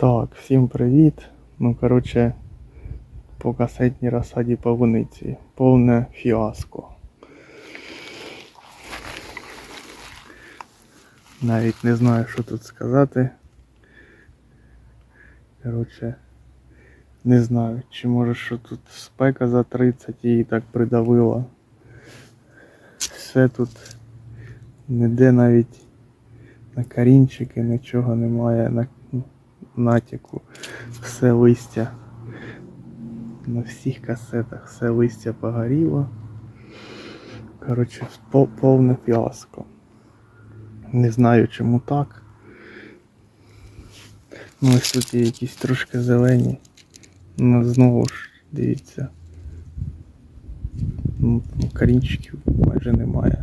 Так, всім привіт. Ну, коротше, по касетній розсаді павуниці. Повне фіаско. Навіть не знаю, що тут сказати. Коротше, не знаю, чи може що тут спека за 30 її так придавило. Все тут ніде навіть на корінчики нічого немає, на натяку. Все листя. На всіх касетах все листя погоріло. Коротше, повне фіаско. Не знаю чому так. Ну ось тут є якісь трошки зелені. Ну знову ж, дивіться. Ну, корінчиків майже немає.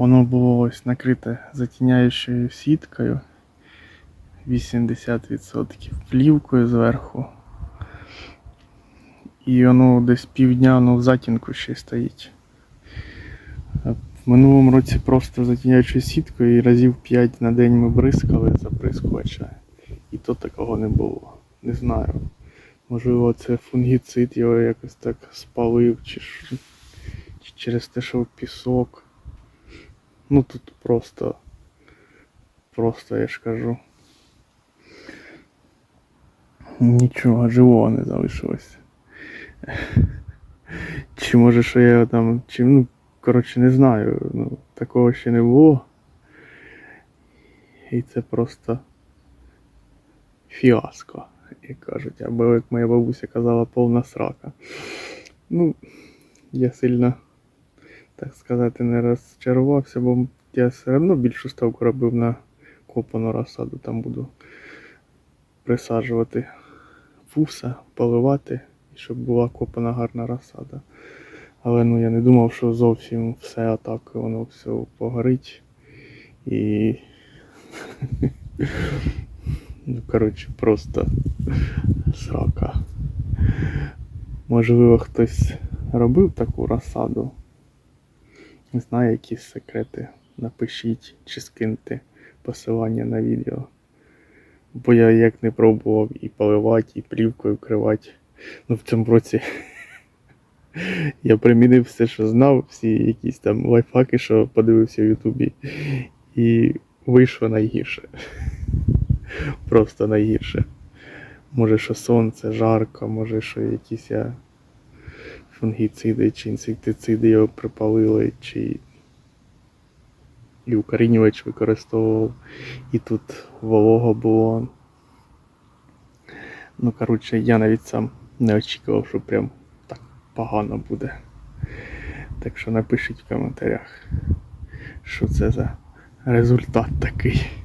Воно було ось накрите затіняючою сіткою 80% плівкою зверху. І воно десь півдня воно в затінку ще стоїть. В минулому році просто затіняючою сіткою і разів 5 на день ми бризкали заприскувача. І то такого не було. Не знаю. Можливо, це фунгіцид його якось так спалив, чи, чи через те, що пісок. Ну тут просто. Просто я ж кажу. Нічого живого не залишилось. Чи може що я там. Чи, ну, коротше, не знаю. Ну, такого ще не було. І це просто фіаско, як кажуть. Або як моя бабуся казала, повна срака. Ну, я сильно так сказати, не розчарувався, бо я все одно більшу ставку робив на копану розсаду. Там буду присаджувати вуса, поливати, і щоб була копана гарна розсада. Але ну я не думав, що зовсім все отак воно все погорить. І. Ну, коротше, просто срака. Можливо, хтось робив таку розсаду. Не знаю, які секрети. Напишіть чи скиньте посилання на відео. Бо я як не пробував і поливати, і плівкою вкривати. Ну в цьому році я примінив все, що знав, всі якісь там лайфхаки, що подивився в Ютубі. І вийшло найгірше. Просто найгірше. Може, що сонце, жарко, може, що якісь я фунгіциди чи інсектициди його припалили, чи і укорінювач використовував, і тут волого було. Ну, коротше, я навіть сам не очікував, що прям так погано буде. Так що напишіть в коментарях, що це за результат такий.